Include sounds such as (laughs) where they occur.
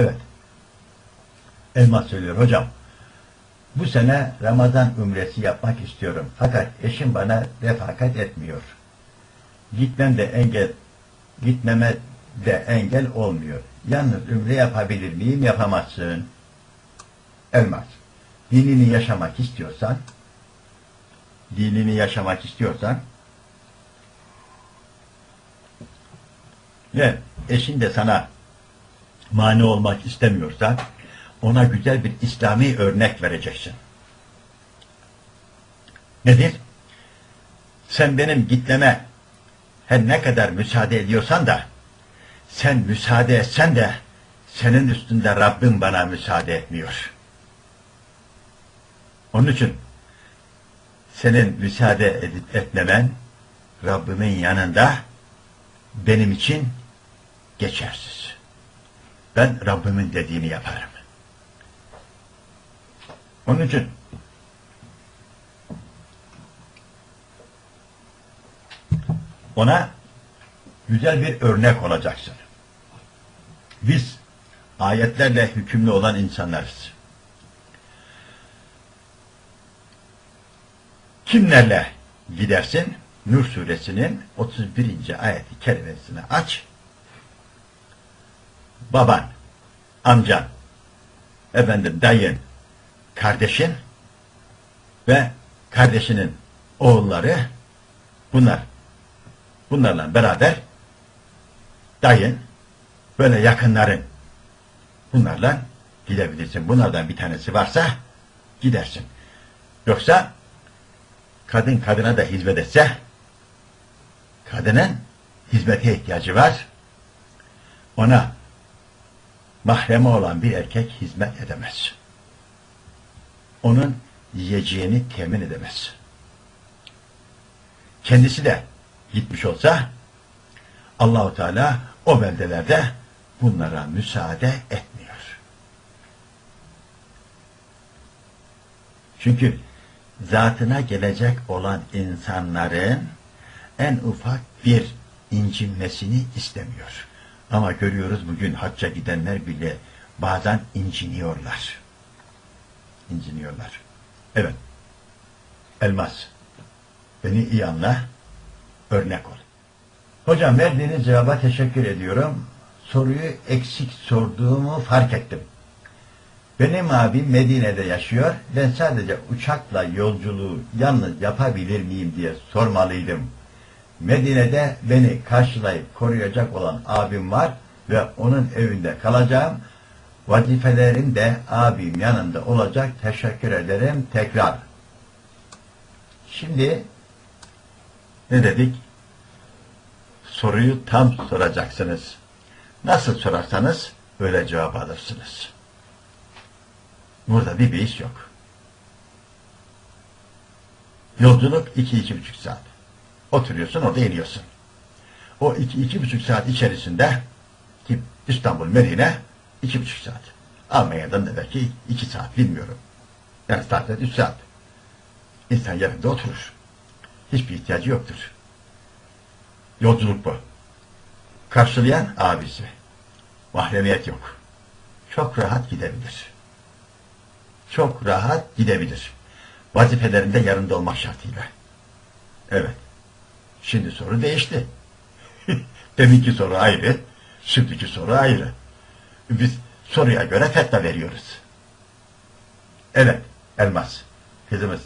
Evet. Elmas söylüyor hocam. Bu sene Ramazan ümresi yapmak istiyorum. Fakat eşim bana refakat etmiyor. Gitmem de engel, gitmeme de engel olmuyor. Yalnız ümre yapabilir miyim? Yapamazsın. Elmas. Dinini yaşamak istiyorsan, dinini yaşamak istiyorsan, ve eşin de sana mani olmak istemiyorsa, ona güzel bir İslami örnek vereceksin. Nedir? Sen benim gitmeme her ne kadar müsaade ediyorsan da sen müsaade etsen de senin üstünde Rabbim bana müsaade etmiyor. Onun için senin müsaade edip etmemen Rabbimin yanında benim için geçersiz. Ben Rabbimin dediğini yaparım. Onun için ona güzel bir örnek olacaksın. Biz ayetlerle hükümlü olan insanlarız. Kimlerle gidersin? Nur suresinin 31. ayeti kerimesini aç. Baban, amcan, efendim dayın, kardeşin ve kardeşinin oğulları bunlar. Bunlarla beraber dayın, böyle yakınların bunlarla gidebilirsin. Bunlardan bir tanesi varsa gidersin. Yoksa kadın kadına da hizmet etse kadının hizmete ihtiyacı var. Ona mahremi olan bir erkek hizmet edemez. Onun yiyeceğini temin edemez. Kendisi de gitmiş olsa Allahu Teala o beldelerde bunlara müsaade etmiyor. Çünkü zatına gelecek olan insanların en ufak bir incinmesini istemiyor. Ama görüyoruz bugün hacca gidenler bile bazen inciniyorlar. İnciniyorlar. Evet. Elmas. Beni iyi anla. Örnek ol. Hocam verdiğiniz cevaba teşekkür ediyorum. Soruyu eksik sorduğumu fark ettim. Benim abim Medine'de yaşıyor. Ben sadece uçakla yolculuğu yalnız yapabilir miyim diye sormalıydım. Medine'de beni karşılayıp koruyacak olan abim var ve onun evinde kalacağım. Vazifelerim de abim yanında olacak. Teşekkür ederim tekrar. Şimdi ne dedik? Soruyu tam soracaksınız. Nasıl sorarsanız öyle cevap alırsınız. Burada bir beis yok. Yolculuk iki, iki buçuk saat. Oturuyorsun orada iniyorsun. O iki, iki buçuk saat içerisinde ki İstanbul, Medine iki buçuk saat. Almanya'dan da belki iki saat bilmiyorum. Yani zaten üç saat. İnsan yerinde oturur. Hiçbir ihtiyacı yoktur. Yolculuk bu. Karşılayan abisi. Mahremiyet yok. Çok rahat gidebilir. Çok rahat gidebilir. Vazifelerinde yanında olmak şartıyla. Evet. Şimdi soru değişti. (laughs) Deminki soru ayrı, şimdiki soru ayrı. Biz soruya göre fetva veriyoruz. Evet, elmas. Kızımız